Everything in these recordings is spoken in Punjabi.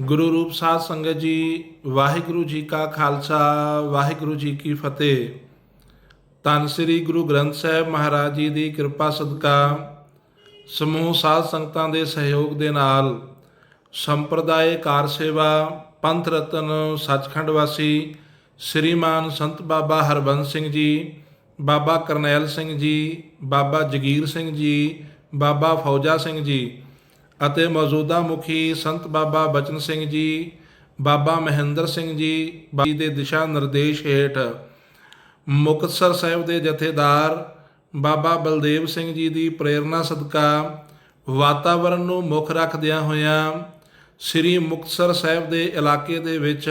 ਗੁਰੂ ਰੂਪ ਸਾਧ ਸੰਗਤ ਜੀ, ਵਾਹਿਗੁਰੂ ਜੀ ਕਾ ਖਾਲਸਾ, ਵਾਹਿਗੁਰੂ ਜੀ ਕੀ ਫਤਿਹ। ਧੰਨ ਸ੍ਰੀ ਗੁਰੂ ਗ੍ਰੰਥ ਸਾਹਿਬ ਮਹਾਰਾਜ ਜੀ ਦੀ ਕਿਰਪਾ ਸਦਕਾ ਸਮੂਹ ਸਾਧ ਸੰਗਤਾਂ ਦੇ ਸਹਿਯੋਗ ਦੇ ਨਾਲ ਸੰਪਰਦਾਇ ਕਾਰ ਸੇਵਾ, ਪੰਥ ਰਤਨ, ਸੱਚਖੰਡ ਵਾਸੀ ਸ੍ਰੀਮਾਨ ਸੰਤ ਬਾਬਾ ਹਰਬੰਸ ਸਿੰਘ ਜੀ, ਬਾਬਾ ਕਰਨੈਲ ਸਿੰਘ ਜੀ, ਬਾਬਾ ਜਗੀਰ ਸਿੰਘ ਜੀ, ਬਾਬਾ ਫੌਜਾ ਸਿੰਘ ਜੀ ਅਤੇ ਮੌਜੂਦਾ ਮੁਖੀ ਸੰਤ ਬਾਬਾ ਬਚਨ ਸਿੰਘ ਜੀ, ਬਾਬਾ ਮਹਿੰਦਰ ਸਿੰਘ ਜੀ ਬਾਈ ਦੇ ਦਿਸ਼ਾ ਨਿਰਦੇਸ਼ ਹੇਠ ਮੁਕਤਸਰ ਸਾਹਿਬ ਦੇ ਜਥੇਦਾਰ ਬਾਬਾ ਬਲਦੇਵ ਸਿੰਘ ਜੀ ਦੀ ਪ੍ਰੇਰਣਾ ਸਦਕਾ ਵਾਤਾਵਰਣ ਨੂੰ ਮੁੱਖ ਰੱਖਦਿਆਂ ਹੋਇਆਂ ਸ੍ਰੀ ਮੁਕਤਸਰ ਸਾਹਿਬ ਦੇ ਇਲਾਕੇ ਦੇ ਵਿੱਚ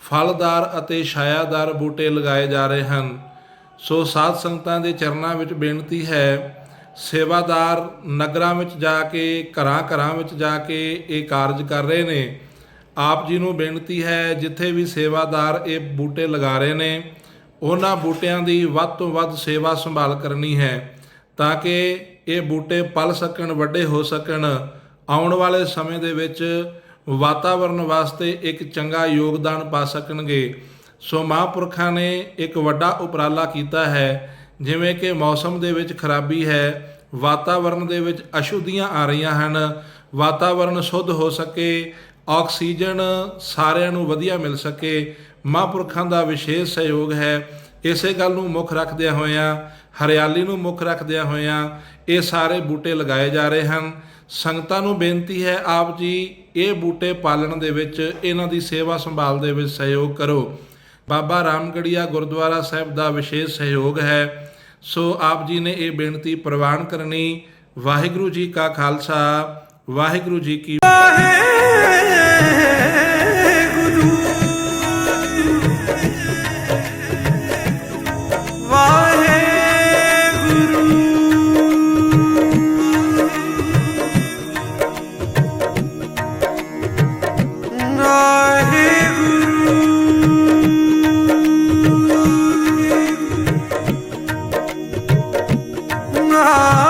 ਫਲਦਾਰ ਅਤੇ ਛਾਇਆਦਾਰ ਬੂਟੇ ਲਗਾਏ ਜਾ ਰਹੇ ਹਨ। ਸੋ ਸਾਧ ਸੰਗਤਾਂ ਦੇ ਚਰਨਾਂ ਵਿੱਚ ਬੇਨਤੀ ਹੈ ਸੇਵਾਦਾਰ ਨਗਰਾਂ ਵਿੱਚ ਜਾ ਕੇ, ਘਰਾਂ ਘਰਾਂ ਵਿੱਚ ਜਾ ਕੇ ਇਹ ਕਾਰਜ ਕਰ ਰਹੇ ਨੇ। ਆਪ ਜੀ ਨੂੰ ਬੇਨਤੀ ਹੈ, ਜਿੱਥੇ ਵੀ ਸੇਵਾਦਾਰ ਇਹ ਬੂਟੇ ਲਗਾ ਰਹੇ ਨੇ, ਉਹਨਾਂ ਬੂਟਿਆਂ ਦੀ ਵੱਧ ਤੋਂ ਵੱਧ ਸੇਵਾ ਸੰਭਾਲ ਕਰਨੀ ਹੈ, ਤਾਂ ਕਿ ਇਹ ਬੂਟੇ ਪਲ ਸਕਣ, ਵੱਡੇ ਹੋ ਸਕਣ। ਆਉਣ ਵਾਲੇ ਸਮੇਂ ਦੇ ਵਿੱਚ ਵਾਤਾਵਰਣ ਵਾਸਤੇ ਇੱਕ ਚੰਗਾ ਯੋਗਦਾਨ ਪਾ ਸਕਣਗੇ। ਸੋ ਮਹਾਂਪੁਰਖਾਂ ਨੇ ਇੱਕ ਵੱਡਾ ਉਪਰਾਲਾ ਕੀਤਾ ਹੈ, ਜਿਵੇਂ ਕਿ ਮੌਸਮ ਦੇ ਵਿੱਚ ਖਰਾਬੀ ਹੈ ਵਾਤਾਵਰਣ ਦੇ ਵਿੱਚ ਅਸ਼ੁੱਧੀਆਂ ਆ ਰਹੀਆਂ ਹਨ। ਵਾਤਾਵਰਣ ਸ਼ੁੱਧ ਹੋ ਸਕੇ, ਆਕਸੀਜਨ ਸਾਰਿਆਂ ਨੂੰ ਵਧੀਆ ਮਿਲ ਸਕੇ। ਮਹਾਂਪੁਰਖਾਂ ਦਾ ਵਿਸ਼ੇਸ਼ ਸਹਿਯੋਗ ਹੈ। ਇਸੇ ਗੱਲ ਨੂੰ ਮੁੱਖ ਰੱਖਦਿਆਂ ਹੋਇਆਂ, ਹਰਿਆਲੀ ਨੂੰ ਮੁੱਖ ਰੱਖਦਿਆਂ ਹੋਇਆਂ ਇਹ ਸਾਰੇ ਬੂਟੇ ਲਗਾਏ ਜਾ ਰਹੇ ਹਨ। ਸੰਗਤਾਂ ਨੂੰ ਬੇਨਤੀ ਹੈ, ਆਪ ਜੀ ਇਹ ਬੂਟੇ ਪਾਲਣ ਦੇ ਵਿੱਚ, ਇਹਨਾਂ ਦੀ ਸੇਵਾ ਸੰਭਾਲ ਦੇ ਵਿੱਚ ਸਹਿਯੋਗ ਕਰੋ। ਬਾਬਾ ਰਾਮਗੜੀਆ ਗੁਰਦੁਆਰਾ ਸਾਹਿਬ ਦਾ ਵਿਸ਼ੇਸ਼ ਸਹਿਯੋਗ ਹੈ। ਸੋ ਆਪ ਜੀ ਨੇ ਇਹ ਬੇਨਤੀ ਪ੍ਰਵਾਨ ਕਰਨੀ। ਵਾਹਿਗੁਰੂ ਜੀ ਕਾ ਖਾਲਸਾ, ਵਾਹਿਗੁਰੂ ਜੀ ਕੀ ਵਾਹਿਗੁਰੂ। sonhar